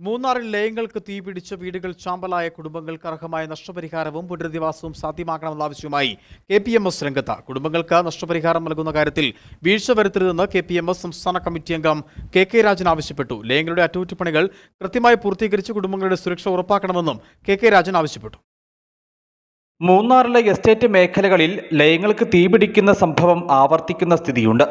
മൂന്നാറിൽ ലയങ്ങൾക്ക് തീപിടിച്ച് വീടുകൾ ചാമ്പലായ കുടുംബങ്ങൾക്ക് അർഹമായ നഷ്ടപരിഹാരവും പുനരധിവാസവും സാധ്യമാക്കണമെന്ന ആവശ്യവുമായി കെ പി എം എസ് രംഗത്ത്. കുടുംബങ്ങൾക്ക് നഷ്ടപരിഹാരം നൽകുന്ന കാര്യത്തിൽ വീഴ്ച വരുത്തരുതെന്ന് കെ പി എം എസ് സംസ്ഥാന കമ്മിറ്റി അംഗം കെ കെ രാജൻ ആവശ്യപ്പെട്ടു. ലയങ്ങളുടെ അറ്റകുറ്റപ്പണികൾ കൃത്യമായി പൂർത്തീകരിച്ച് കുടുംബങ്ങളുടെ സുരക്ഷ ഉറപ്പാക്കണമെന്നും കെ കെ രാജൻ ആവശ്യപ്പെട്ടു. മൂന്നാറിലെ എസ്റ്റേറ്റ് മേഖലകളിൽ ലയങ്ങൾക്ക് തീപിടിക്കുന്ന സംഭവം ആവർത്തിക്കുന്ന സ്ഥിതിയുണ്ട്.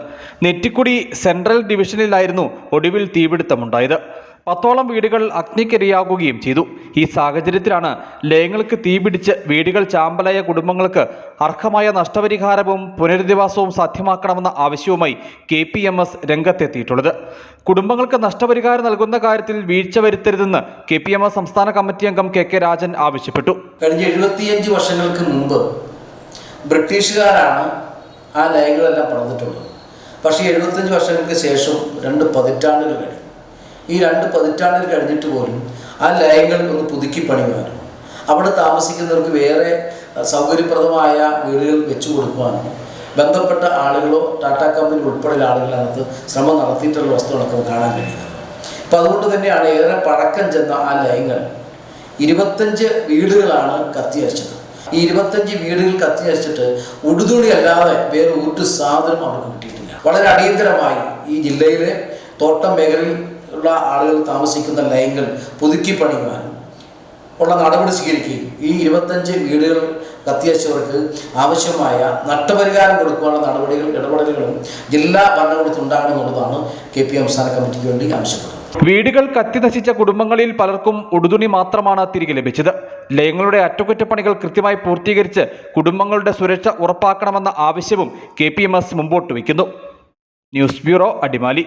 നെറ്റിക്കുടി സെൻട്രൽ ഡിവിഷനിലായിരുന്നു ഒടുവിൽ തീപിടുത്തമുണ്ടായത്. പത്തോളം വീടുകൾ അഗ്നിക്കിരയാകുകയും ചെയ്തു. ഈ സാഹചര്യത്തിലാണ് ലയങ്ങൾക്ക് തീപിടിച്ച് വീടുകൾ ചാമ്പലായ കുടുംബങ്ങൾക്ക് അർഹമായ നഷ്ടപരിഹാരവും പുനരധിവാസവും സാധ്യമാക്കണമെന്ന ആവശ്യവുമായി കെ പി എം എസ് രംഗത്തെത്തിയിട്ടുള്ളത്. കുടുംബങ്ങൾക്ക് നഷ്ടപരിഹാരം നൽകുന്ന കാര്യത്തിൽ വീഴ്ച വരുത്തരുതെന്ന് കെ പി എം എസ് സംസ്ഥാന കമ്മിറ്റി അംഗം കെ കെ രാജൻ ആവശ്യപ്പെട്ടു. കഴിഞ്ഞ എഴുപത്തിയഞ്ച് വർഷങ്ങൾക്ക് മുമ്പ് ബ്രിട്ടീഷുകാരാണ് ആ ലയങ്ങളെല്ലാം പണിതിട്ടുള്ളത്. പക്ഷേ എഴുപത്തഞ്ച് വർഷങ്ങൾക്ക് ശേഷം രണ്ട് പതിറ്റാണ്ടുകൾ കഴിഞ്ഞു. ഈ രണ്ട് പതിറ്റാണ്ടിൽ കഴിഞ്ഞിട്ട് പോലും ആ ലയങ്ങൾ ഒന്ന് പുതുക്കി പണിയുവാനും അവിടെ താമസിക്കുന്നവർക്ക് വേറെ സൗകര്യപ്രദമായ വീടുകൾ വെച്ചു കൊടുക്കുവാനും ബന്ധപ്പെട്ട ആളുകളോ ടാറ്റ കമ്പനി ഉൾപ്പെടെയുള്ള ആളുകൾ അതിനകത്ത് ശ്രമം നടത്തിയിട്ടുള്ള വസ്തുക്കളൊക്കെ കാണാൻ കഴിയുന്നത്. അപ്പോൾ അതുകൊണ്ട് തന്നെയാണ് ഏറെ പഴക്കം ചെന്ന ആ ലയങ്ങൾ ഇരുപത്തഞ്ച് വീടുകളാണ് കത്തിയരച്ചത്. ഈ ഇരുപത്തഞ്ച് വീടുകൾ കത്തിയരച്ചിട്ട് ഉടുതുണി അല്ലാതെ വേറെ ഒരു സാധനം അവർക്ക് കിട്ടിയിട്ടില്ല. വളരെ അടിയന്തരമായി ഈ ജില്ലയിലെ തോട്ടം മേഖലയിൽ ഉള്ള ആളുകൾ താമസിക്കുന്ന ലയങ്ങൾ പുതുക്കി പണിയുവാനും ഉള്ള നടപടി സ്വീകരിക്കുകയും ഈ ഇരുപത്തഞ്ച് വീടുകൾ കത്തിയച്ചവർക്ക് ആവശ്യമായ നഷ്ടപരിഹാരം കൊടുക്കുവാനുള്ള നടപടികൾ ഇടപെടലുകളും ജില്ലാ ഭരണകൂടത്തിൽ ഉണ്ടാകണമെന്നുള്ളതാണ് കെ പി സംസ്ഥാന കമ്മിറ്റിക്ക് വേണ്ടി ആവശ്യപ്പെടുന്നത് വീടുകൾ കത്തി നശിച്ച കുടുംബങ്ങളിൽ പലർക്കും ഉടുതുണി മാത്രമാണ് തിരികെ ലഭിച്ചത്. ലയങ്ങളുടെ അറ്റകുറ്റപ്പണികൾ കൃത്യമായി പൂർത്തീകരിച്ച് കുടുംബങ്ങളുടെ സുരക്ഷ ഉറപ്പാക്കണമെന്ന ആവശ്യവും കെ മുമ്പോട്ട് വയ്ക്കുന്നു. News bureau Adimali.